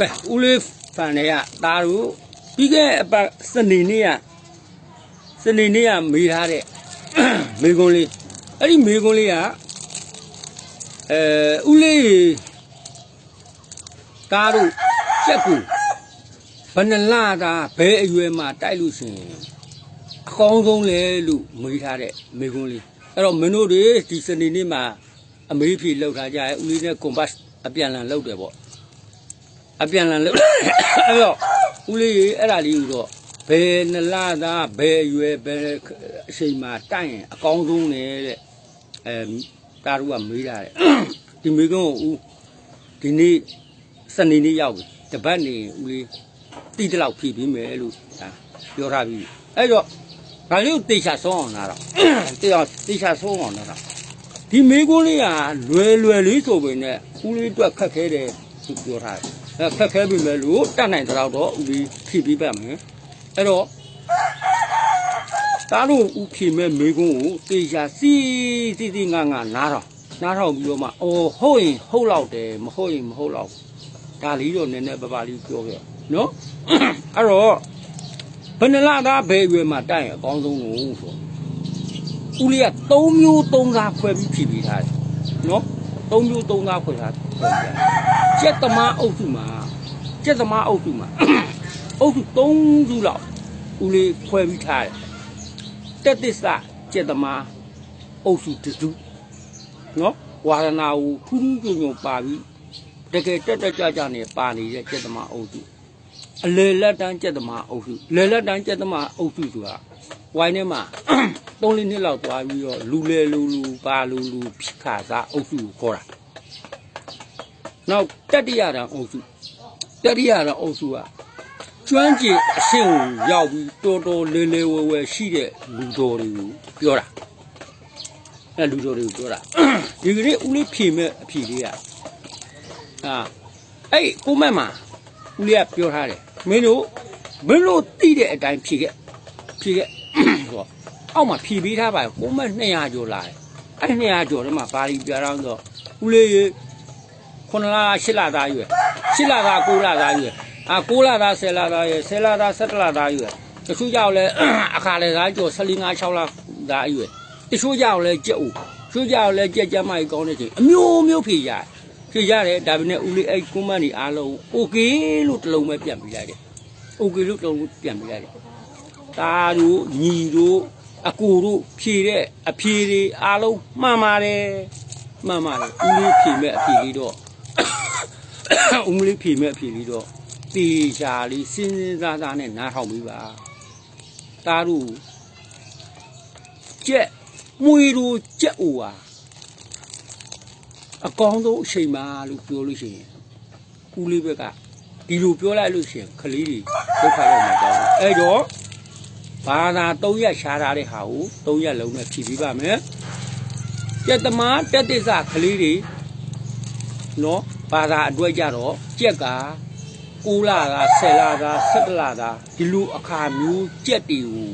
ကဲဦးလေးဖန်တွေကဒါတို့ပြီးခဲ့အပတ်စနေနေ့ကစနေနေ့ကမေးထားတဲ့မေကွန်းလေးအဲ့ဒီမေကွန်းလေးကအဲဦးလေးဒါတို့ကြက်ကူဘယ်နှလတာဘဲအရွယ်မှာတိုက်လို့ရှင်အကောင်းဆုံးလေလို့မေးထားတဲ့မေကွန်းလေးအဲ့တော့မင်းတို့တွေဒီစနေနေ့မှာအမေးဖြေလောက်ထားကြရဲဦးလေးနဲ့ကွန်ဘတ်အပြန်လန်လောက်တယ်ပေါ့ အပြန်လန်လို့အဲ့တော့ဦးလေးရေအဲ့ဒါလေးကိုတော့ဘယ်နလသားဘယ်အရွယ်ဘယ်အချိန်မှာတိုက်ရင်အကောင်းဆုံးလဲတဲ့အဲတာတို့ကမေးတာတဲ့ဒီမေကုန်းကိုဦးဒီနေ့စနေနေ့ရောက်ပြီတပတ်နေဦးလေးတိတလောက်ဖြည့်ပြီးမယ်လို့ဒါပြောထားပြီအဲ့တော့ဒါလေးကိုတေချာဆုံးအောင်လာတော့တေချာတေချာဆုံးအောင်လာတော့ဒီမေကုန်းလေးကလွယ်လွယ်လေးဆိုပေနဲ့ဦးလေးအတွက်ခက်ခဲတယ်သူပြောထားတယ်အဲ ခက်ခဲပြီမဲ့လို့တတ်နိုင်တဲ့တော့တော့ဦးပြီးဖြည့်ပြီးပတ်မယ်အဲ့တော့သားတို့ဦးဖြည့်မဲ့မိကုန်းကိုတေချာစီစီစီငါငါနားတော့နားတော့ပြီးတော့မှအော်ဟုတ်ရင်ဟုတ်လောက်တယ်မဟုတ်ရင်မဟုတ်လောက်ဒါလေးတော့နည်းနည်းပပလေးပြောခဲ့နော်အဲ့တော့ဘယ်နှလသားဘယ်အရွယ်မှာတိုက်ရင်အကောင်းဆုံးလို့ဆိုဦးလေးက3မျိုး3စားခွဲပြီးဖြည့်ပြီးထားတယ်နော် 3မျိုး3စားခွဲထားခွဲပြီးထားတယ်ကျက်သမားအုပ်စုမှာကျက်သမားအုပ်စုမှာအုပ်စု3စုလောက်ဦးလေးခွဲပြီးထားတယ်တက်သစ္စာကျက်သမားအုပ်စုတစ်စုနော်ဝါရဏကိုထူးထူးညွန့်ညွန့်ပါပြီးတကယ်တက်တက်ကြွကြွနဲ့ပါနေတဲ့ကျက်သမားအုပ်စုအလေလက်တန်းကျက်သမားအုပ်စုလေလက်တန်းကျက်သမားအုပ်စုဆိုတာ ဝိုင်းထဲမှာ3လနှစ်လောက်သွားပြီးတော့လူလေလူလူပါလူလူဖြစ်ခါစားအုပ်စုကိုခေါ်တာနောက်တတိယတန်းအုပ်စုတတိယတန်းအုပ်စုကကျွမ်းကျင်အဆင့်ကိုရောက်ပြီးတော်တော်လေးလေးဝဲဝဲရှိတဲ့လူတော်တွေကိုပြောတာအဲလူတော်တွေကိုပြောတာဒီကနေ့ဦးလေးဖြေမဲ့အဖြေလေးကအာအဲ့ကိုမက်မှာဦးလေးကပြောထားတယ်မင်းတို့မင်းတို့တိတဲ့အတိုင်းဖြေခဲ့ ဖြေဟောအောက်မှာဖြေပေးထားပါကိုမ200ကျော်လာတယ်အဲ့200ကျော်တော့မှဘာလီပြတော့ဆိုဦးလေးရေခုနလား၈လသားရွယ်၈လသား၉လသားရွယ်အာ၉လသား၁၀လသားရွယ်၁၀လသား၁၁လသားရွယ်တချို့ကြောက်လဲအခါလဲသားကျော်၁၄၅၆လသားရွယ်တချို့ကြောက်လဲကြက်ဦးတချို့ကြောက်လဲကြက်ကြမ်းမကြီးကောင်းတဲ့ချိန်အမျိုးမျိုးဖြေရတယ်ဖြေရတယ်ဒါပေမဲ့ဦးလေးအဲ့ကွန်မန်ဒီအားလုံး okay လို့တလုံးပဲပြန်ပြလိုက်တယ် okay လို့တလုံးပြန်ပြလိုက်တယ် ตาတို့ညီတို့အကူတို့ဖြေတဲ့အဖြေတွေအားလုံးမှန်ပါတယ်မှန်ပါတယ်ဦးလေးဖြေမဲ့အဖြေလေးတော့ဦးမလေးဖြေမဲ့အဖြေလေးတော့တေချာလေးစဉ်းစဉ်းစားစားနဲ့နားထောင်ပြီးပါတားတို့ကြက်မွေတို့ကြက်အိုဟာအကောင်းဆုံးအချိန်ပါလို့ပြောလို့ရှိရင်ဦးလေးဘက်ကဒီလိုပြောလိုက်လို့ရှိရင်ကလေးတွေဒုက္ခရောက်မှာကြောက်တယ်အဲ့တော့ ဘာသာ၃ရက်ရှားထားတဲ့ဟာကို၃ရက်လုံးနဲ့ဖြည့်ပြီးပါမယ်ကြက်သမားတက်သစ္စာကလေးတွေနော်ဘာသာအတွက်ကြတော့ကြက်က6လက10လက17လကဒီလိုအခါမျိုးကြက်တွေကို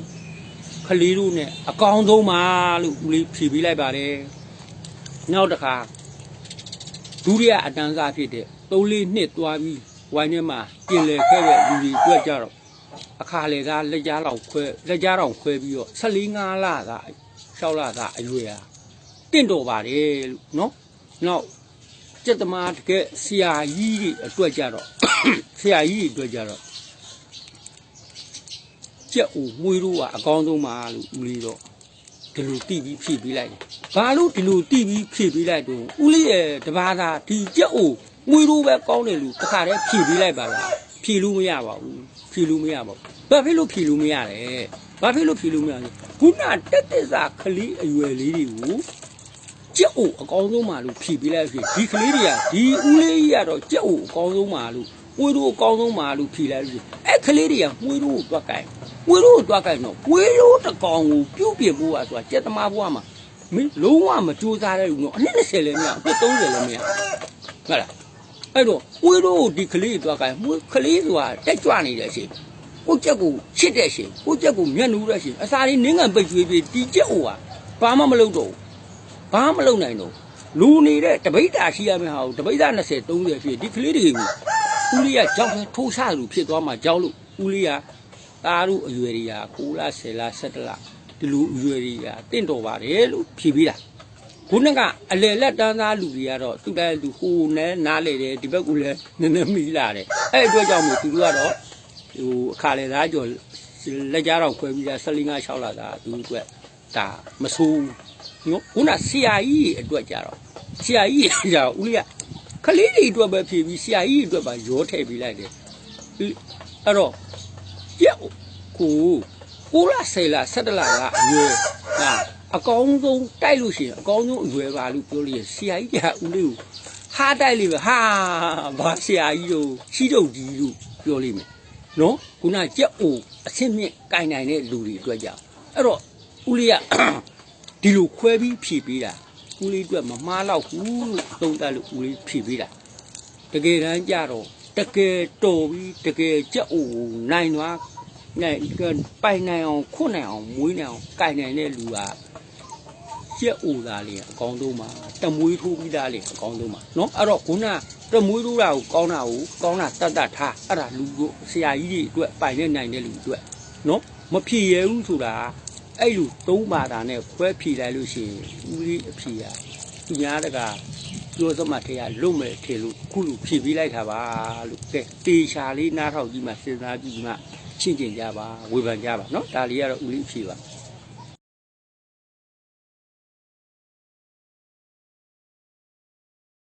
ခလေးတို့ ਨੇ အကောင်းဆုံးပါလို့ဦးလေးဖြေပေးလိုက်ပါတယ်နောက်တစ်ခါဒုတိယအတန်းစားဖြစ်တဲ့3လေးနှစ်သွားပြီးဝိုင်းထဲမှာပြင်လည်ခဲ့တဲ့လူတွေအတွက်ကြတော့ အခါလေကလက်ကြားလောက်ခွဲလက်ကြားတောင်ခွဲပြီးတော့14 5လက6လကအရွယ်ဟာတင့်တော်ပါတယ်လို့နော်နောက်ကျက်သမားတကယ်ဆရာကြီးတွေအတွက်ကြတော့ဆရာကြီးတွေအတွက်ကြတော့ကျက်ဦးမွေးလို့ကအကောင်းဆုံးပါလို့ဦးလေးတော့ဒီလိုတိပြီးဖြည့်ပေးလိုက်တယ်။ဘာလို့ဒီလိုတိပြီးဖြည့်ပေးလိုက်တော့ဦးလေးရဲ့တဘာသာဒီကျက်ဦးမွေးလို့ပဲကောင်းတယ်လို့တစ်ခါတည်းဖြည့်ပေးလိုက်ပါလား။ ဖြည့်လို့မရပါဘူး။ဖြည့်လို့မရပါဘူး။ဘာဖြစ်လို့ဖြည့်လို့မရလဲ။ဘာဖြစ်လို့ဖြည့်လို့မရလဲ။ခုနတက်တက်စာခလီအရွယ်လေးတွေကိုကြက်အိုအကောင်းဆုံးပါလို့ဖြည့်ပေးလိုက်ဖြစ်ဒီကလေးတွေကဒီဦးလေးကြီးကတော့ကြက်အိုအကောင်းဆုံးပါလို့ပွေးတို့အကောင်းဆုံးပါလို့ဖြည့်လိုက်လို့အဲ့ကလေးတွေကပွေးတို့ကိုတွက်ကင်ပွေးတို့ကိုတွက်ကင်တော့ပွေးတို့တစ်ကောင်ကိုပြုတ်ပြဖို့อ่ะဆိုတာကြက်သမားဘွားမှာမင်းလုံးဝမကြိုးစားတဲ့လူတော့အနည်း20လည်းမရအနှစ်30လည်းမရဟုတ်လား အဲ့တော့ပွေးတို့ကိုဒီကလေးတွေတွက်ကင်ပွေးကလေးဆိုတာတက်ကြွနေတဲ့အချိန်ကိုကြက်ကိုချစ်တဲ့အချိန်ကိုကြက်ကိုမျက်နှူးတဲ့အချိန်အစာလေးနင်းငံပိတ်ကျွေးပြီးဒီကြက်အိုကဘာမှမလုပ်တော့ဘူးဘာမှမလုပ်နိုင်တော့လူနေတဲ့တပိတ်တာရှိရမယ့်ဟာကိုတပိတ်တာ20 30ဖြစ်ဒီကလေးတွေကိုဦးလေးကကြောက်တယ်ထိုးချလူဖြစ်သွားမှကြောက်လို့ဦးလေးကသားတို့အရွယ်တွေက9လ10လ17လဒီလိုအရွယ်တွေကတင့်တော်ပါတယ်လို့ဖြေပြီးတာ ခုနကအလေလက်တန်းသားလူတွေကတော့သူ့တိုင်းသူဟိုနဲ့နားလေတယ်ဒီဘက်ကလည်းနည်းနည်းမီးလာတယ်အဲ့ဒီအတွက်ကြောင့်မို့သူတို့ကတော့ဟိုအခါလေသားကျော်လက်ကြားတော့ခွဲပြီးတာ15 6လသားသူတို့အတွက်ဒါမဆိုးနော်ခုနဆရာကြီးအတွက်ကြတော့ဆရာကြီးကြတော့ဦးလေးကကလေးတွေအတွက်ပဲဖြေပြီးဆရာကြီးတွေအတွက်ပါရောထည့်ပေးလိုက်တယ်ဒီအဲ့တော့ရက်ကိုကိုလာဆယ်လာ17လာကအရွယ်ဟာ အကောင်းဆုံးတိုက်လို့ရှိရင်အကောင်းဆုံးအရွယ်ပါလို့ပြောလို့ရဆရာကြီးကဦးလေးကိုဟာတိုက်လိမ့်မယ်ဟာဘာဆရာကြီးတို့ချီးတုပ်ကြီးလို့ပြောလိမ့်မယ်နော်ခုနကြက်အိုအဆင့်မြင့်ကင်နိုင်တဲ့လူတွေအတွက်ကြောင့်အဲ့တော့ဦးလေးကဒီလိုခွဲပြီးဖြေပေးတာဦးလေးအတွက်မမှားတော့ဘူးလို့သုံးသပ်လို့ဦးလေးဖြေပေးတာတကယ်တမ်းကြတော့တကယ်တော်ပြီးတကယ်ကြက်အိုနိုင်သွားနိုင်ပိုင်နိုင်အောင်ခွတ်နိုင်အောင်မွေးနိုင်အောင်ကင်နိုင်တဲ့လူက ရက်အိုသားလေးအကောင်းဆုံးပါတမွေးထိုးပြီးသားလေးအကောင်းဆုံးပါနော်အဲ့တော့ခုနတမွေးထိုးတာကိုကောင်းတာကိုကောင်းတာတတ်တတ်ထားအဲ့ဒါလူကိုဆရာကြီးတွေအတွက်ပိုင်နေနိုင်တဲ့လူအတွက်နော်မဖြေရဘူးဆိုတာအဲ့လူသုံးပါတာနဲ့ခွဲဖြေလိုက်လို့ရှိရင်ဦးလေးအဖြေရသူများတကပြောစမထေရလွတ်မယ်ထေလို့ခုလူဖြေပြီးလိုက်တာပါလို့ကဲတေချာလေးနားထောင်ကြည့်မှစဉ်းစားကြည့်မှရှင်းကျင်ကြပါဝေဖန်ကြပါနော်ဒါလေးကတော့ဦးလေးဖြေပါ